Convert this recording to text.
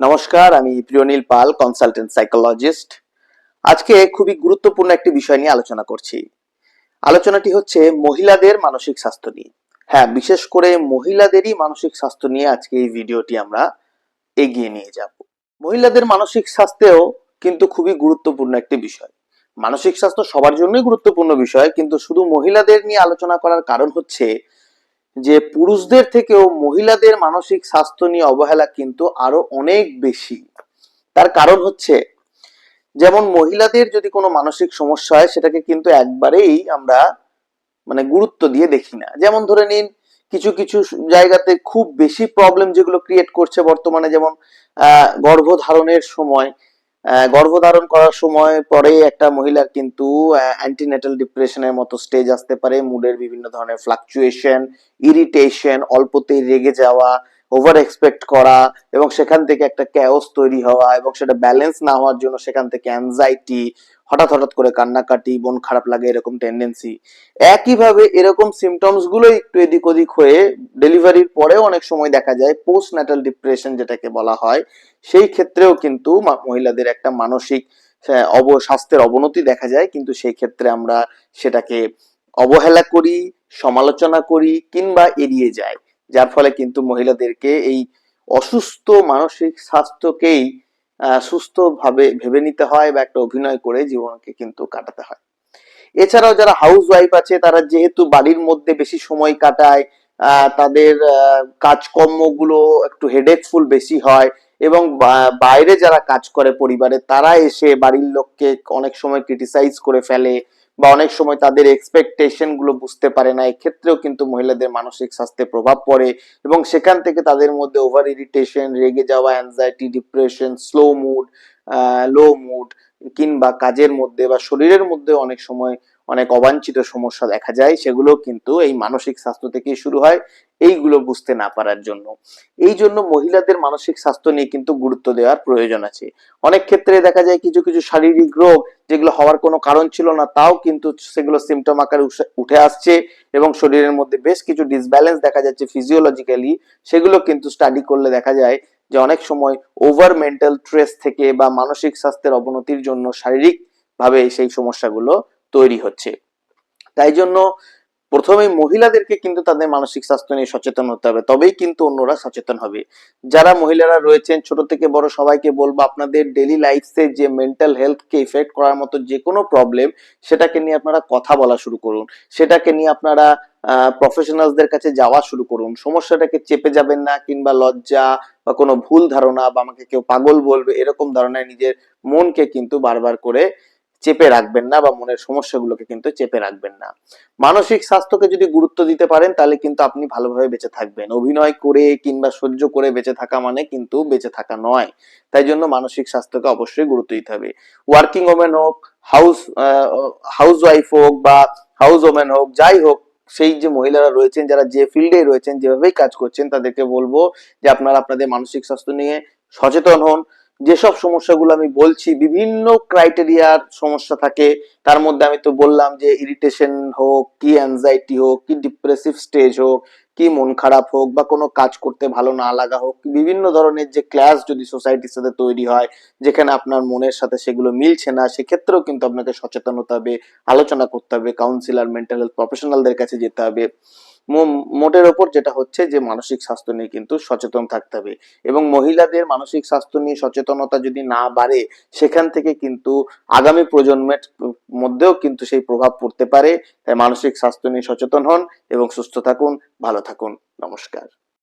নমস্কার, আমি প্রিয়নীল পাল consultant psychologist আজকে খুবই গুরুত্বপূর্ণ একটি বিষয় নিয়ে আলোচনা করছি। আলোচনাটি হচ্ছে মহিলাদের মানসিক স্বাস্থ্য নিয়ে। হ্যাঁ বিশেষ করে মহিলাদেরই মানসিক স্বাস্থ্য নিয়ে আজকে এই ভিডিওটি আমরা এগিয়ে নিয়ে যাব। মহিলাদের মানসিক স্বাস্থ্যেও কিন্তু খুবই গুরুত্বপূর্ণ একটি বিষয়। মানসিক স্বাস্থ্য সবার জন্যই গুরুত্বপূর্ণ বিষয়, কিন্তু শুধু মহিলাদের নিয়ে আলোচনা করার কারণ হচ্ছে যে পুরুষদের থেকেও মহিলাদের মানসিক স্বাস্থ্য নিয়ে অবহেলা কিন্তু আরও অনেক বেশি। তার কারণ হচ্ছে, যেমন মহিলাদের যদি কোনো মানসিক সমস্যা হয়, সেটাকে কিন্তু একবারেই আমরা মানে গুরুত্ব দিয়ে দেখি না। যেমন ধরে নিন, কিছু কিছু জায়গাতে খুব বেশি প্রবলেম যেগুলো ক্রিয়েট করছে বর্তমানে, যেমন গর্ভধারণের সময় গর্ভধারণ করার সময় পরে একটা মহিলার কিন্তু অ্যান্টিনেটাল ডিপ্রেশনের মতো স্টেজ আসতে পারে মুডের বিভিন্ন ধরনের ফ্লাকচুয়েশন ইরিটেশন অল্পতেই রেগে যাওয়া ওভার এক্সপেক্ট করা এবং সেখান থেকে একটা ক্যাওস তৈরি হওয়া এবং সেটা ব্যালেন্স না হওয়ার জন্য সেখান থেকে অ্যাংজাইটি হঠাৎ হঠাৎ করে কান্নাকাটি, মন খারাপ লাগে এরকম টেন্ডেন্সি একইভাবে এরকম সিমটমসগুলো একটু এদিক ওদিক হয়ে ডেলিভারির পরেও অনেক সময় দেখা যায় পোস্ট ন্যাটাল ডিপ্রেশন যেটাকে বলা হয়, সেই ক্ষেত্রেও কিন্তু মহিলাদের একটা মানসিক অব, স্বাস্থ্যের অবনতি দেখা যায়। কিন্তু সেই ক্ষেত্রে আমরা সেটাকে অবহেলা করি, সমালোচনা করি কিংবা এড়িয়ে যাই। যার ফলে কিন্তু মহিলাদেরকে এই অসুস্থ মানসিক স্বাস্থ্যকেই সুস্থভাবে ভেবে নিতে হয় বা একটা অভিনয় করে জীবনকে কিন্তু কাটাতে হয়। এছাড়াও যারা হাউস ওয়াইফ আছে, তারা যেহেতু বাড়ির মধ্যে বেশি সময় কাটায় তাদের কাজকর্মগুলো একটু হেডেকফুল বেশি হয় এবং বাইরে যারা কাজ করে পরিবারে, তারা এসে বাড়ির লোককে অনেক সময় ক্রিটিসাইজ করে ফেলে বা অনেক সময় তাদের এক্সপেকটেশনগুলো বুঝতে পারে না, এক্ষেত্রেও কিন্তু মহিলাদের মানসিক স্বাস্থ্যে প্রভাব পড়ে এবং সেখান থেকে তাদের মধ্যে ওভার ইরিটেশন রেগে যাওয়া anxiety depression slow mood low mood কিংবা কাজের মধ্যে বা শরীরের মধ্যে অনেক সময় অনেক অবাঞ্ছিত সমস্যা দেখা যায়, সেগুলো কিন্তু এই মানসিক স্বাস্থ্য থেকেই শুরু হয়, এইগুলো বুঝতে না পারার জন্য। এই জন্য মহিলাদের মানসিক স্বাস্থ্য নিয়ে কিন্তু গুরুত্ব দেওয়ার প্রয়োজন আছে। অনেক ক্ষেত্রে দেখা যায় কিছু কিছু শারীরিক রোগ যেগুলো হওয়ার কোনো কারণ ছিল না, তাও কিন্তু সেগুলো সিমটম আকারে উঠে আসছে এবং শরীরের মধ্যে বেশ কিছু ডিসব্যালেন্স দেখা যাচ্ছে ফিজিওলজিক্যালি সেগুলো কিন্তু স্টাডি করলে দেখা যায় যে অনেক সময় ওভার মেন্টাল স্ট্রেস থেকে বা মানসিক স্বাস্থ্যের অবনতির জন্য শারীরিক ভাবে সেই সমস্যাগুলো তৈরি হচ্ছে। তাই জন্য প্রথমেই মহিলাদেরকে কিন্তু তাদের মানসিক স্বাস্থ্য নিয়ে সচেতন হতে হবে, তবেই কিন্তু অন্যরা সচেতন হবে। যারা মহিলারা রয়েছেন, ছোট থেকে বড় সবাইকে বলব, আপনাদের ডেলি লাইফসে যে মেন্টাল হেলথকে ইফেক্ট করার মতো যে কোনো প্রবলেম সেটাকে নিয়ে আপনারা কথা বলা শুরু করুন। সেটাকে নিয়ে আপনারা প্রফেশনালসদের কাছে যাওয়া শুরু করুন। সমস্যাটাকে চেপে যাবেন না, কিংবা লজ্জা বা কোনো ভুল ধারণা বা আমাকে কেউ পাগল বলবে, এরকম ধারণায় নিজের মনকে কিন্তু বারবার করে চেপে রাখবেন না বা মনের সমস্যাগুলোকে কিন্তু চেপে রাখবেন না। মানসিক স্বাস্থ্যকে যদি গুরুত্ব দিতে পারেন, তাহলে কিন্তু আপনি ভালোভাবে বেঁচে থাকবেন। অভিনয় করে কিংবা সহ্য করে বেঁচে থাকা মানে কিন্তু বেঁচে থাকা নয়। তাই জন্য মানসিক স্বাস্থ্যকে অবশ্যই গুরুত্ব দিতে হবে। ওয়ার্কিং ওমেন হোক হাউস হাউস ওয়াইফ হোক বা হাউস ওমেন হোক, যাই হোক, সেই যে মহিলারা রয়েছেন, যারা যে ফিল্ডে রয়েছেন, যেভাবেই কাজ করছেন, তাদেরকে বলব যে আপনারা আপনাদের মানসিক স্বাস্থ্য নিয়ে সচেতন হন। যেসব সমস্যাগুলো আমি বলছি, বিভিন্ন ক্রাইটেরিয়ার সমস্যা থাকে। তার মধ্যে আমি তো বললাম যে ইরিটেশন হোক, কি অ্যাংজাইটি হোক, কি ডিপ্রেসিভ স্টেজ হোক, কি মন খারাপ হোক, বা কোনো কাজ করতে ভালো না লাগা হোক, বিভিন্ন ধরনের যে ক্লাস যদি সোসাইটির সাথে তৈরি হয়, যেখানে আপনার মনের সাথে সেগুলো মিলছে না, সেক্ষেত্রেও কিন্তু আপনাকে সচেতন হতে হবে, আলোচনা করতে হবে কাউন্সিলর মেন্টাল হেলথ প্রফেশনালদের কাছে যেতে হবে। মোটের ওপর যেটা হচ্ছে যে মানসিক স্বাস্থ্য নিয়ে কিন্তু সচেতন থাকতে হবে। এবং মহিলাদের মানসিক স্বাস্থ্য নিয়ে সচেতনতা যদি না বাড়ে, সেখান থেকে কিন্তু আগামী প্রজন্মের মধ্যেও কিন্তু সেই প্রভাব পড়তে পারে। তাই মানসিক স্বাস্থ্য নিয়ে সচেতন হন এবং সুস্থ থাকুন, ভালো থাকুন। নমস্কার।